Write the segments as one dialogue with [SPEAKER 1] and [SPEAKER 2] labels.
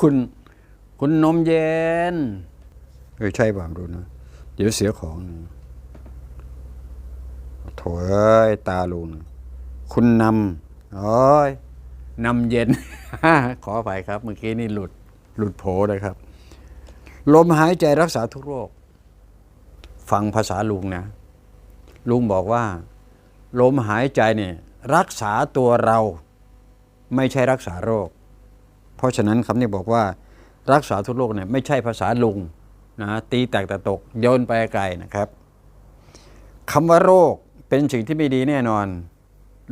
[SPEAKER 1] คุณ คุณนมเย็นเออใช่ป่ามรู้นะเดี๋ยวเสียของนะโถเอ้ยตาลุงคุณนำโอ้ยนำเย็น ขออภัยครับ เมื่อกี้นี่หลุด หลุดโผเลยครับ ลมหายใจรักษาทุกโรค ฟังภาษาลุงนะ ลุงบอกว่า ลมหายใจเนี่ยรักษาตัวเรา ไม่ใช่รักษาโรค เพราะฉะนั้นคำนี้บอกว่ารักษาทุกโรคเนี่ยไม่ใช่ภาษาลุงนะตีแตกแต่ตกโยนไปไกลนะครับคำว่าโรคเป็นสิ่งที่ไม่ดีแน่นอน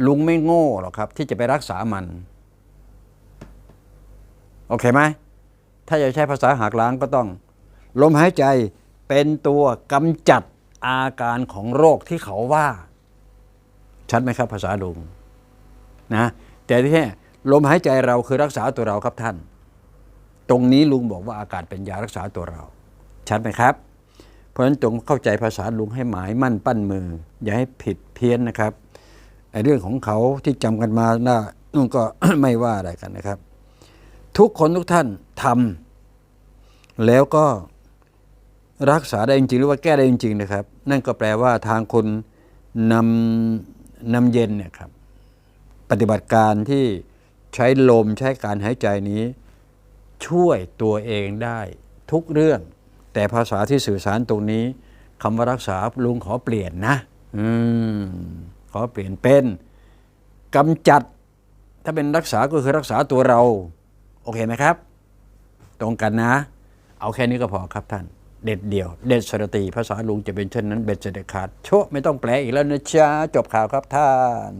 [SPEAKER 1] ลุงไม่โง่หรอกครับ ที่จะไปรักษามัน โอเคไหมถ้าจะใช้ภาษาหักล้างก็ต้อง ลมหายใจเป็นตัวกำจัดอาการของโรคที่เขาว่า ชัดไหมครับภาษาลุงนะแต่ที่แท้ ลมหายใจเราคือรักษาตัวเราครับท่าน ตรงนี้ลุงบอกว่าอากาศเป็นยารักษาตัวเรา ชัดไหมครับ เพราะฉะนั้นจงเข้าใจภาษาลุงให้หมายมั่นปั้นมือ อย่าให้ผิดเพี้ยนนะครับไอ้เรื่องของเขาที่จำกันมาน่านุ่นก็ไม่ว่าอะไรกันนะครับ ทุกคนทุกท่านทำแล้วก็รักษาได้จริง ๆ หรือว่าแก้ได้จริง ๆ นะครับ นั่นก็แปลว่าทางคนนำนำเย็นเนี่ยครับปฏิบัติการที่ ใช้ลมใช้การหายใจนี้ ช่วยตัวเองได้ทุกเรื่อง แต่ภาษาที่สื่อสารตรงนี้คำว่ารักษาลุงขอเปลี่ยนนะ อืมขอเปลี่ยนเป็นกำจัด ถ้าเป็นรักษาก็คือรักษาตัวเรา โอเคไหมครับ ตรงกันนะ เอาแค่นี้ก็พอครับท่าน เด็ดเดี่ยว เด็ดสรติภาษาลุงจะเป็นเช่นนั้นเบ็ดเสด็จขาดโชะไม่ต้องแปลอีกแล้วนะจ๊ะจบข่าวครับท่าน